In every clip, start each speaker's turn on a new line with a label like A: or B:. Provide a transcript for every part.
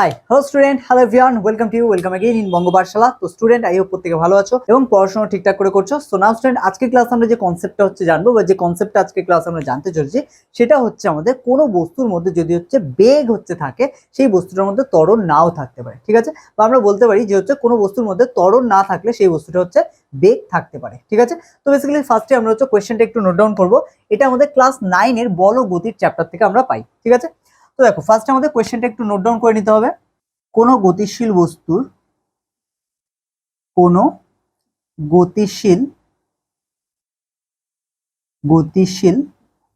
A: High hello student hello ভিয়ান welcome to you welcome again in Banga তো student I hope প্রত্যেকে ভালো আছো এবং পড়াশোনা ঠিকঠাক করে করছ। সো নাও স্টুডেন্ট আজকে ক্লাস আমরা যে কনসেপ্টটা হচ্ছে জানব বা যে কনসেপ্টটা আজকে ক্লাস আমরা জানতে চলেছি, সেটা হচ্ছে আমাদের কোনো বস্তুর মধ্যে যদি হচ্ছে বেগ হচ্ছে থাকে, সেই বস্তুটার মধ্যে ত্বরণ নাও থাকতে পারে, ঠিক আছে? বা আমরা বলতে পারি যে হচ্ছে কোনো বস্তুর মধ্যে ত্বরণ না থাকলে সেই বস্তুটা হচ্ছে বেগ থাকতে পারে, ঠিক আছে? তো বেসিক্যালি ফার্স্টে আমরা হচ্ছে কোয়েশ্চেনটা একটু নোট ডাউন করব। এটা আমাদের ক্লাস নাইনের বল গতির চ্যাপ্টার থেকে আমরা পাই, ঠিক আছে? তো দেখো ফার্স্টে আমাদের কোয়েশ্চেনটা একটু নোট ডাউন করে নিতে হবে। কোনো গতিশীল বস্তুর কোনো গতিশীল গতিশীল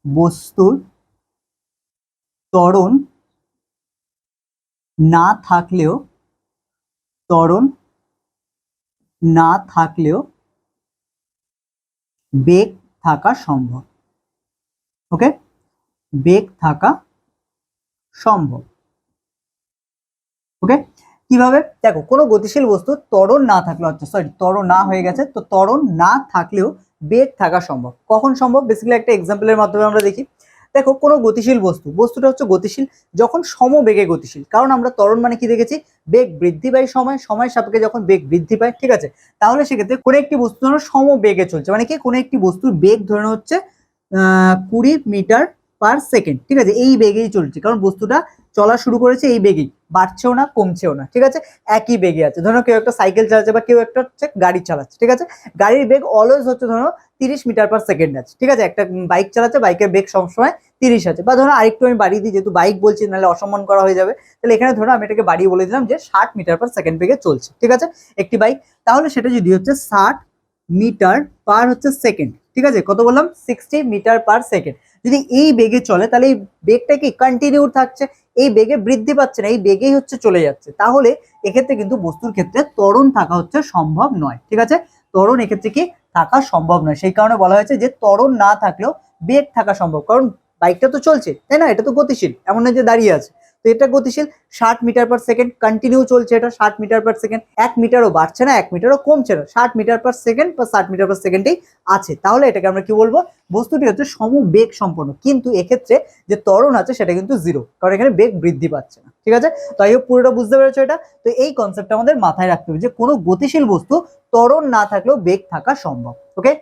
A: বস্তুর ত্বরণ না থাকলেও, ত্বরণ না থাকলেও বেগ থাকা সম্ভব। ওকে বেগ থাকা সম্ভব। ওকে কীভাবে? দেখো, কোনো গতিশীল বস্তু ত্বরণ না থাকলে হচ্ছে সরি ত্বরণ না হয়ে গেছে, তো ত্বরণ না থাকলেও বেগ থাকা সম্ভব। কখন সম্ভব? বেসিক্যালি একটা এক্সাম্পলের মাধ্যমে আমরা দেখি। দেখো, কোনো গতিশীল বস্তু, বস্তুটা হচ্ছে গতিশীল যখন সমবেগে গতিশীল। কারণ আমরা ত্বরণ মানে কি দেখেছি? বেগ বৃদ্ধি পায় সময় সময় সাপেক্ষে যখন বেগ বৃদ্ধি পায়, ঠিক আছে? তাহলে সেক্ষেত্রে কোনো একটি বস্তু ধরো সমবেগে চলছে। মানে কি? কোনো একটি বস্তুর বেগ ধরে হচ্ছে কুড়ি মিটার পার সেকেন্ড ঠিক আছে? এই বেগেই চলছে, কারণ বস্তুটা চলা শুরু করেছে এই বেগেই, বাড়ছেও না, কমছেও না, ঠিক আছে? একই বেগে আছে, ধরো কেউ একটা সাইকেল চালাচ্ছে বা কেউ একটা হচ্ছে গাড়ি চালাচ্ছে, ঠিক আছে? গাড়ির বেগ অলওয়েজ হচ্ছে ধরো তিরিশ মিটার পার সেকেন্ড আছে, ঠিক আছে? একটা বাইক চালাচ্ছে বাইকের বেগ সবসময় তিরিশ আছে, বা ধরো আরেকটু আমি বাড়িয়ে দিই, যেহেতু বাইক বলছি, নাহলে অসম্মান করা হয়ে যাবে, তাহলে এখানে ধরো আমি এটাকে বাড়িয়ে বলে দিলাম যে ষাট মিটার পার সেকেন্ড বেগে চলছে, ঠিক আছে? একটি বাইক তাহলে সেটা যদি হচ্ছে ষাট মিটার পার হচ্ছে সেকেন্ড ঠিক আছে? কত বললাম? সিক্সটি মিটার পার সেকেন্ড যদি এই বেগে চলে, তাহলে এই বেগটা কি কন্টিনিউ থাকছে? এই বেগে বৃদ্ধি পাচ্ছে না, এই বেগেই হচ্ছে চলে যাচ্ছে। তাহলে এক্ষেত্রে কিন্তু বস্তুর ক্ষেত্রে ত্বরণ থাকা হচ্ছে সম্ভব নয়, ঠিক আছে? ত্বরণ এক্ষেত্রে কি থাকা সম্ভব নয়। সেই কারণে বলা হয়েছে যে ত্বরণ না থাকলেও বেগ থাকা সম্ভব। কারণ বাইকটা তো চলছে, তাই না? এটা তো গতিশীল, এমন না যে দাঁড়িয়ে আছে। তো এটা গতিশীল, ষাট মিটার পার সেকেন্ড কন্টিনিউ চলছে এটা, ষাট মিটার পার সেকেন্ড এক মিটারও বাড়ছে না, এক মিটারও কমছে না, ষাট মিটার পার সেকেন্ড বা ষাট মিটার পার সেকেন্ডেই আছে। তাহলে এটাকে আমরা কি বলব? বস্তুটি হচ্ছে সমবেগ সম্পন্ন, কিন্তু এক্ষেত্রে যে ত্বরণ আছে সেটা কিন্তু জিরো কারণ এখানে বেগ বৃদ্ধি পাচ্ছে না, ঠিক আছে? তো আই পুরোটা বুঝতে পেরেছ এটা? তো এই কনসেপ্টটা আমাদের মাথায় রাখতে হবে যে কোনো গতিশীল বস্তু ত্বরণ না থাকলেও বেগ থাকা সম্ভব ওকে